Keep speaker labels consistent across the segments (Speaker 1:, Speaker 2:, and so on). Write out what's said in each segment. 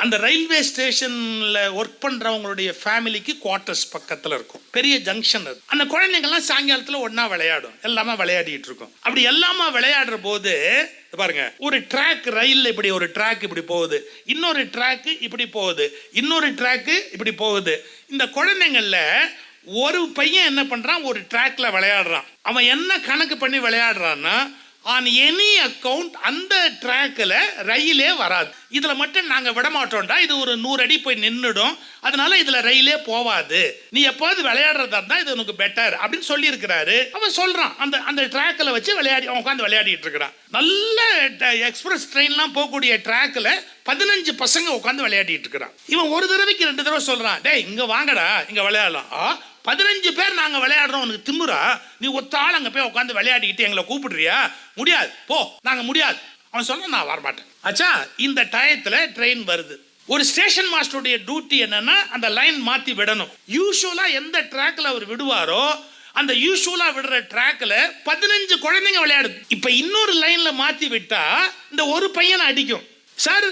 Speaker 1: அந்த ரயில்வே ஸ்டேஷனில் ஒர்க் பண்ணுறவங்களுடைய ஃபேமிலிக்கு குவார்ட்டர்ஸ் பக்கத்தில் இருக்கும். பெரிய ஜங்ஷன் அது. அந்த குழந்தைங்கள்லாம் சாயங்காலத்தில் ஒன்றா விளையாடும். எல்லாமே விளையாடிட்டு இருக்கும். அப்படி எல்லாமே விளையாடுற போது பாருங்க ஒரு ட்ராக் ரயில்ல இப்படி ஒரு ட்ராக் இப்படி போகுது. இன்னொரு ட்ராக் இப்படி போகுது. இன்னொரு ட்ராக் இப்படி போகுது. இந்த குழந்தைங்கள்ல ஒரு பையன் என்ன பண்றான்? ஒரு ட்ராக்ல விளையாடுறான். அவன் என்ன கணக்கு பண்ணி விளையாடுறான்னா ஆன் எனி அக்கௌண்ட் அந்த ட்ராக்கில் ரயிலே வராது. இதில் மட்டும் நாங்கள் விட மாட்டோம்டா இது ஒரு நூறு அடி போய் நின்றுடும் அதனால இதில் ரயிலே போவாது. நீ எப்போது விளையாடுறதா இருந்தால் இது உனக்கு பெட்டர் அப்படின்னு சொல்லியிருக்கிறாரு. அவன் சொல்கிறான் அந்த அந்த ட்ராக்கில் வச்சு விளையாடி அவன் உட்காந்து விளையாடிட்டு இருக்கிறான். நல்ல எக்ஸ்பிரஸ் ட்ரெயின்லாம் போகக்கூடிய ட்ராக்கில் பதினஞ்சு பசங்க உட்காந்து விளையாடிட்டு இருக்கிறான். இவன் ஒரு தடவைக்கு ரெண்டு தடவை சொல்கிறான் டே இங்கே வாங்கடா இங்கே விளையாடலாம். ஆ பதினஞ்சு பேர் நாங்கள் விளையாடுறோம். உனக்கு திமுறா? நீ ஒத்த ஆள் அங்கே போய் உட்காந்து விளையாடிக்கிட்டு எங்களை கூப்பிடுறியா? முடியாது. போ நாங்கள் முடியாது. அவன் சொன்ன நான் வரமாட்டேன். ஆச்சா இந்த டயத்தில் ட்ரெயின் வருது. ஒரு ஸ்டேஷன் மாஸ்டருடைய டியூட்டி என்னன்னா அந்த லைன் மாற்றி விடணும். யூஸ்வலாக எந்த ட்ராக்ல அவர் விடுவாரோ அந்த யூஸ்வலாக விடுற ட்ராக்ல பதினஞ்சு குழந்தைங்க விளையாடுது. இப்போ இன்னொரு லைன்ல மாற்றி விட்டா இந்த ஒரு பையனை அடிக்கும். சார்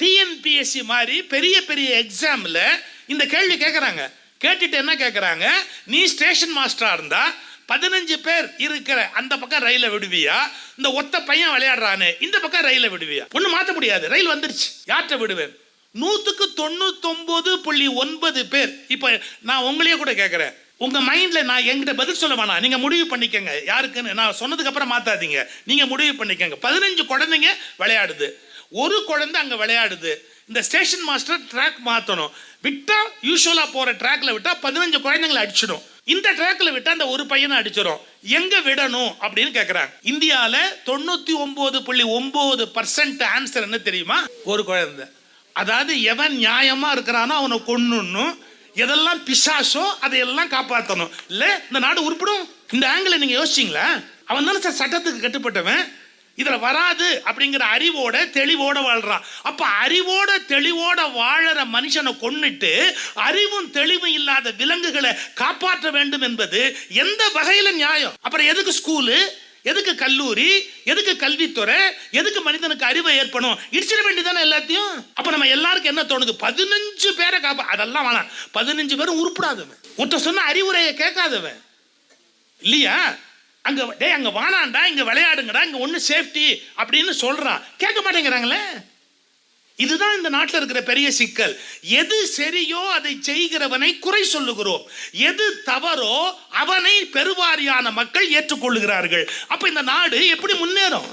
Speaker 1: டிஎன்பிஎஸ்சி மாதிரி பெரிய பெரிய எக்ஸாமில் இந்த கேள்வி கேட்குறாங்க கேட்டுட்டு என்ன கேட்குறாங்க நீ ஸ்டேஷன் மாஸ்டராக இருந்தா பதினஞ்சு பேர் இருக்கிற அந்த பக்கம் ரயில விடுவியா? இந்த ஒத்த பையன் விளையாடுறானே இந்த பக்கம் ரயில விடுவியா? ஒன்றும் மாற்ற முடியாது. ரயில் வந்துருச்சு. யார்கிட்ட விடுவேன்? நூற்றுக்கு தொண்ணூத்தொம்பது புள்ளி ஒன்பது பேர். இப்போ நான் உங்களையே கூட கேட்குறேன் உங்க மைண்ட்ல நான் எங்கிட்ட பதில் சொல்ல வேணாம். நீங்க முடிவு பண்ணிக்கங்க. யாருக்குன்னு நான் சொன்னதுக்கு அப்புறம் மாத்தாதீங்க. நீங்க முடிவு பண்ணிக்கங்க. பதினஞ்சு குழந்தைங்க விளையாடுது. ஒரு குழந்தை அங்க விளையாடுது. இந்த ஸ்டேஷன் மாஸ்டர் ட்ராக் மாற்றணும் விட்டால் யூஸ்வலாக போகிற ட்ராக்ல விட்டால் பதினஞ்சு குழந்தைங்களை அடிச்சிடும். இந்த ட்ராக்ல விட்டால் அந்த ஒரு பையனை அடிச்சிடும். எங்க விடணும் அப்படின்னு கேக்குறாங்க. இந்தியாவில் தொண்ணூத்தி ஒன்பது புள்ளி ஒன்பது பர்சன்ட் ஆன்சர் என்ன தெரியுமா? ஒரு குழந்தை. அதாவது எவன் நியாயமா இருக்கிறானோ அவனை கொன்னுணும் எதெல்லாம் பிசாசோ அதையெல்லாம் காப்பாற்றணும் இல்லை இந்த நாடு உருப்பிடும்? இந்த ஆங்கில நீங்க யோசிச்சீங்களா? அவன் தானே சார் சட்டத்துக்கு கட்டுப்பட்டவன். இதுல வராது அப்படிங்கிற அறிவோட தெளிவோட வாழ்றான். அப்ப அறிவோட தெளிவோட வாழற மனுஷனை கொன்னுட்டு அறிவும் தெளிவும் இல்லாத விலங்குகளை காப்பாற்ற வேண்டும் என்பது எந்த வகையில நியாயம்? அப்புறம் எதுக்கு ஸ்கூலு? எதுக்கு கல்லூரி? எதுக்கு கல்வித்துறை? எதுக்கு மனிதனுக்கு அறிவை ஏற்படும் இடிச்சிட வேண்டியதானே எல்லாத்தையும்? அப்ப நம்ம எல்லாருக்கும் என்ன தோணுது? பதினஞ்சு பேரை காப்பா அதெல்லாம் வேணாம். பதினஞ்சு பேரும் உருப்படாதவன். ஒருத்த சொன்ன அறிவுரையை கேட்காதவன். இல்லையா? அங்கே டே அங்கே வானாண்டா இங்கே விளையாடுங்கடா இங்கே ஒன்று சேஃப்டி அப்படின்னு சொல்கிறான் கேட்க மாட்டேங்கிறாங்களே? இதுதான் இந்த நாட்டில் இருக்கிற பெரிய சிக்கல். எது சரியோ அதை செய்கிறவனை குறை சொல்லுகிறோம். எது தவறோ அவனை பெருவாரியான மக்கள் ஏற்றுக்கொள்ளுகிறார்கள். அப்போ இந்த நாடு எப்படி முன்னேறும்?